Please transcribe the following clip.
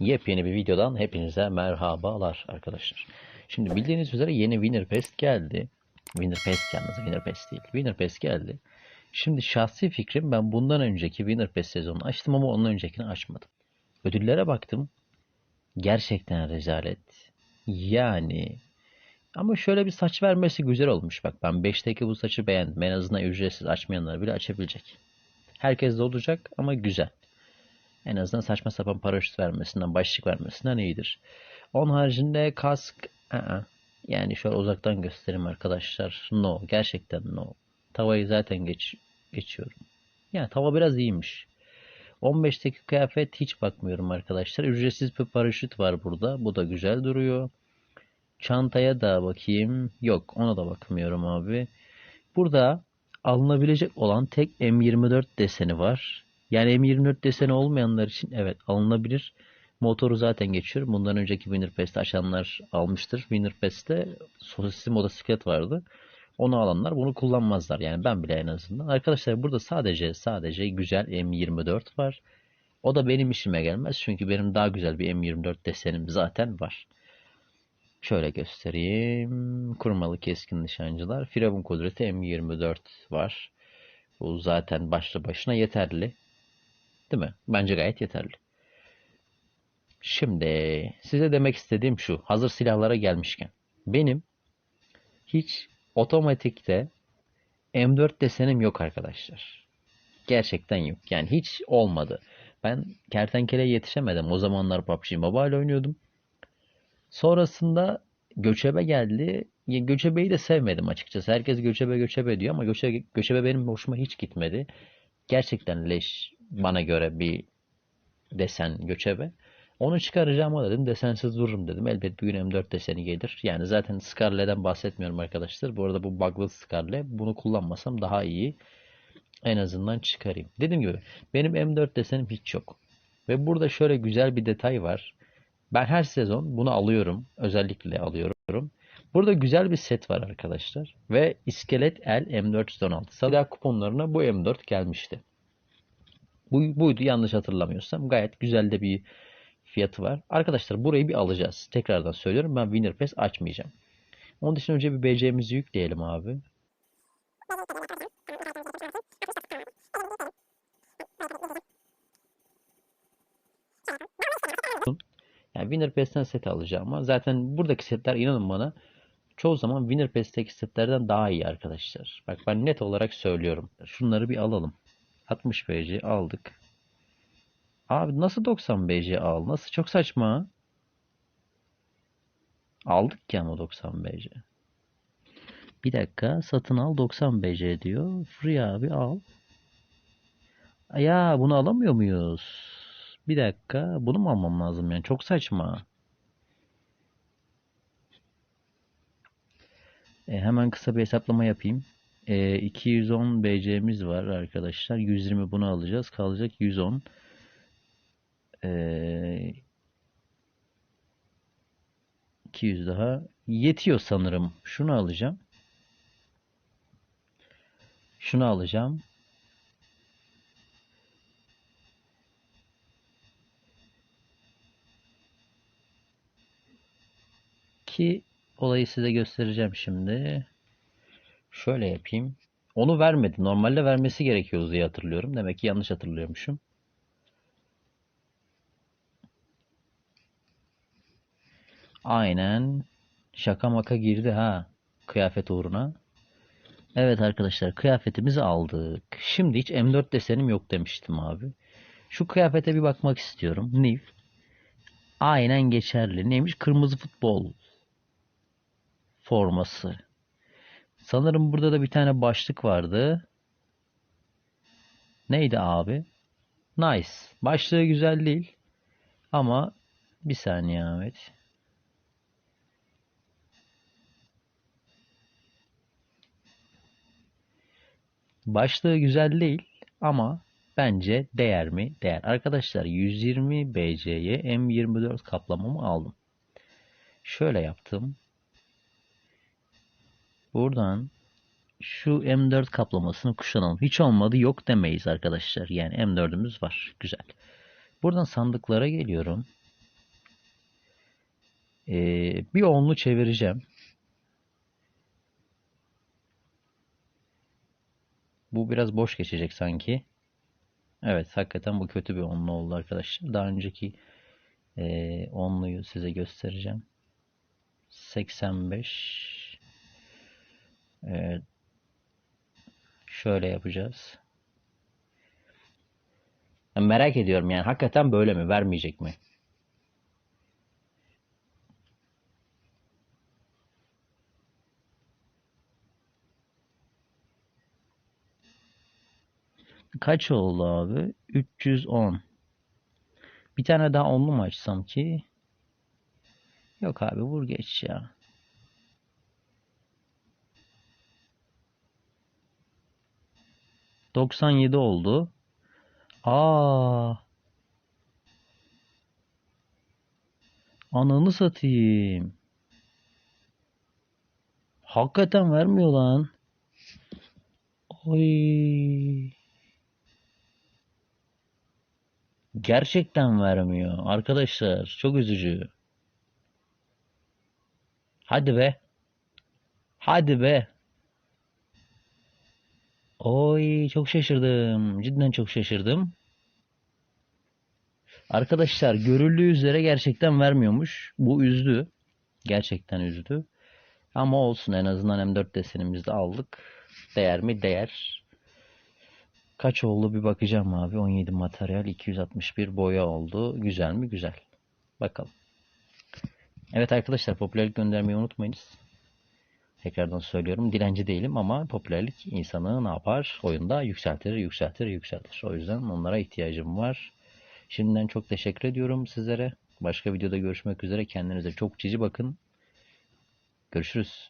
Yepyeni bir videodan hepinize merhabalar arkadaşlar. Şimdi bildiğiniz üzere yeni Winner Pass geldi. Winner Pass yalnız Winner Pass değil. Winner Pass geldi. Şimdi şahsi fikrim ben bundan önceki Winner Pass sezonunu açtım ama ondan öncekini açmadım. Ödüllere baktım. Gerçekten rezalet. Yani ama şöyle bir saç vermesi güzel olmuş. Bak ben 5'teki bu saçı beğendim. En azından ücretsiz açmayanlar bile açabilecek. Herkes de olacak ama güzel. En azından saçma sapan paraşüt vermesinden, başlık vermesinden iyidir. Onun haricinde kask, ı-ı. yani şöyle uzaktan göstereyim arkadaşlar. No, gerçekten no. Tavayı zaten geç, geçiyorum. Yani tava biraz iyiymiş. 15'teki kıyafet hiç bakmıyorum arkadaşlar. Ücretsiz bir paraşüt var burada. Bu da güzel duruyor. Çantaya da bakayım. Yok ona da bakmıyorum abi. Burada alınabilecek olan tek M24 deseni var. Yani M24 deseni olmayanlar için evet alınabilir. Motoru zaten geçiyor. Bundan önceki Winner Pass'te açanlar almıştır. Winner Pass'te sosisli motosiklet vardı. Onu alanlar bunu kullanmazlar. Yani ben bile en azından. Arkadaşlar burada sadece sadece güzel M24 var. O da benim işime gelmez. Çünkü benim daha güzel bir M24 desenim zaten var. Şöyle göstereyim. Kurmalı keskin nişancılar. Firavun kudreti M24 var. Bu zaten başlı başına yeterli. Değil mi? Bence gayet yeterli. Şimdi size demek istediğim şu. Hazır silahlara gelmişken. Benim hiç otomatikte M4 desenim yok arkadaşlar. Gerçekten yok. Yani hiç olmadı. Ben kertenkeleye yetişemedim. O zamanlar PUBG Mobile oynuyordum. Sonrasında göçebe geldi. Göçebeyi de sevmedim açıkçası. Herkes göçebe göçebe diyor ama göçebe, göçebe benim hoşuma hiç gitmedi. Gerçekten leş bana göre bir desen göçebe. Onu çıkaracağım ama dedim desensiz dururum dedim. Elbet bir gün M4 deseni gelir. Yani zaten Scarlet'den bahsetmiyorum arkadaşlar. Bu arada bu bug'lı Scarlet. Bunu kullanmasam daha iyi. En azından çıkarayım. Dediğim gibi benim M4 desenim hiç yok. Ve burada şöyle güzel bir detay var. Ben her sezon bunu alıyorum. Özellikle alıyorum. Burada güzel bir set var arkadaşlar. Ve iskelet el M416. Silah kuponlarına bu M4 gelmişti. Bu, buydu yanlış hatırlamıyorsam. Gayet güzel de bir fiyatı var. Arkadaşlar burayı bir alacağız. Tekrardan söylüyorum ben Winner Pass açmayacağım. Onun için önce bir BC'mizi yükleyelim abi. Yani Winner Pass'ten set alacağım ama zaten buradaki setler inanın bana çoğu zaman Winner Pass'teki setlerden daha iyi arkadaşlar. Bak ben net olarak söylüyorum. Şunları bir alalım. 60 BC aldık. Abi nasıl 90 BC al? Nasıl? Çok saçma. Aldık ki ama 90 BC. Bir dakika satın al 90 BC diyor. Free abi al. Ya bunu alamıyor muyuz? Bir dakika bunu mu almam lazım yani? Çok saçma. E, hemen kısa bir hesaplama yapayım. E, 210 BC'miz var arkadaşlar. 120 bunu alacağız. Kalacak 110. E, 200 daha. Yetiyor sanırım. Şunu alacağım. Şunu alacağım. Ki olayı size göstereceğim şimdi. Şöyle yapayım. Onu vermedi. Normalde vermesi gerekiyordu diye hatırlıyorum. Demek ki yanlış hatırlıyormuşum. Aynen. Şaka maka girdi ha. Kıyafet uğruna. Evet arkadaşlar kıyafetimizi aldık. Şimdi hiç M4 desenim yok demiştim abi. Şu kıyafete bir bakmak istiyorum. Niv. Aynen geçerli. Neymiş? Kırmızı futbol forması. Sanırım burada da bir tane başlık vardı. Neydi abi? Nice. Başlığı güzel değil. Ama bir saniye Ahmet. Başlığı güzel değil ama bence değer mi? Değer. Arkadaşlar 120 BC'ye M24 kaplamamı aldım. Şöyle yaptım. Buradan şu M4 kaplamasını kuşanalım. Hiç olmadı yok demeyiz arkadaşlar. Yani M4'ümüz var. Güzel. Buradan sandıklara geliyorum. Ee, bir onlu çevireceğim. Bu biraz boş geçecek sanki. Evet, hakikaten bu kötü bir onlu oldu arkadaşlar. Daha önceki e, onluyu size göstereceğim. 85 Evet. Şöyle yapacağız. Merak ediyorum yani hakikaten böyle mi? Vermeyecek mi? Kaç oldu abi? 310. Bir tane daha onlu mu açsam ki? Yok abi vur geç ya. Doksan yedi oldu. Aa. Ananı satayım. Hakikaten vermiyor lan. Oy. Gerçekten vermiyor. Arkadaşlar çok üzücü. Hadi be. Hadi be. Oy çok şaşırdım. Cidden çok şaşırdım. Arkadaşlar görüldüğü üzere gerçekten vermiyormuş. Bu üzdü. Gerçekten üzdü. Ama olsun en azından M4 desenimizi de aldık. Değer mi? Değer. Kaç oldu bir bakacağım abi. 17 materyal 261 boya oldu. Güzel mi? Güzel. Bakalım. Evet arkadaşlar popülerlik göndermeyi unutmayınız. Tekrardan söylüyorum. Dilenci değilim ama popülerlik insanı ne yapar? Oyunda yükseltir, yükseltir, yükseltir. O yüzden onlara ihtiyacım var. Şimdiden çok teşekkür ediyorum sizlere. Başka videoda görüşmek üzere. Kendinize çok cici bakın. Görüşürüz.